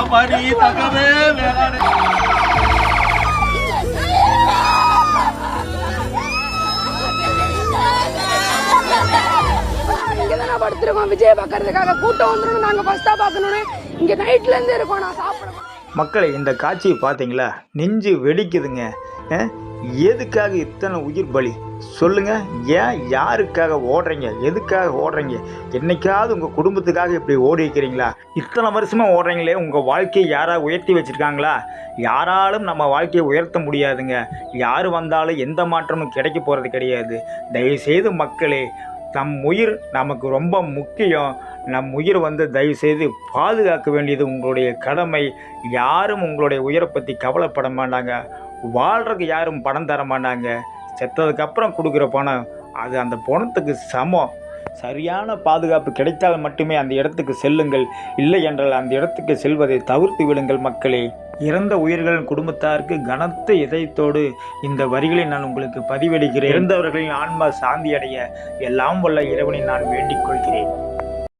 மணி தங்கமே வேளாண் இங்கே தான் படுத்துருக்கோம் விஜய் பார்க்கறதுக்காக கூட்டம் வந்துடும் நாங்கள் ஃபஸ்ட்டாக பார்க்கணுன்னு இங்கே நைட்லேருந்து இருக்கோம் நான் சாப்பிட மக்களை இந்த காட்சியை பார்த்தீங்களா? நெஞ்சு வெடிக்குதுங்க. எதுக்காக இத்தனை உயிர் பலி? சொல்லுங்கள் ஏன் யாருக்காக ஓடுறீங்க? எதுக்காக ஓடுறீங்க? என்னைக்காவது உங்கள் குடும்பத்துக்காக இப்படி ஓடி வைக்கிறீங்களா இத்தனை வருஷமாக ஓடுறீங்களே உங்கள் வாழ்க்கையை யாராவது உயர்த்தி வச்சுருக்காங்களா? யாராலும் நம்ம வாழ்க்கையை உயர்த்த முடியாதுங்க. யார் வந்தாலும் எந்த மாற்றமும் கிடைக்க போகிறது கிடையாது. தயவுசெய்து மக்களே நம் உயிர் நமக்கு ரொம்ப முக்கியம். நம் உயிர் வந்து தயவு செய்து பாதுகாக்க வேண்டியது உங்களுடைய கடமை. யாரும் உங்களுடைய உயிரை பற்றி கவலைப்பட மாட்டாங்க. வாழ்கிறதுக்கு யாரும் பணம் தர மாட்டாங்க. செத்ததுக்கப்புறம் கொடுக்குற பணம் அது அந்த பணத்துக்கு சமம். சரியான பாதுகாப்பு கிடைத்தால் மட்டுமே அந்த இடத்துக்கு செல்லுங்கள். இல்லை என்றால் அந்த இடத்துக்கு செல்வதை தவிர்த்து விடுங்கள் மக்களே. இறந்த உயிர்களின் குடும்பத்தாருக்கு கனத்த இதயத்தோடு இந்த வரிகளை நான் உங்களுக்கு பதிவளிக்கிறேன் இறந்தவர்களின் ஆன்மா சாந்தி அடைய எல்லாம் வல்ல இறைவனை நான் வேண்டிக் கொள்கிறேன்.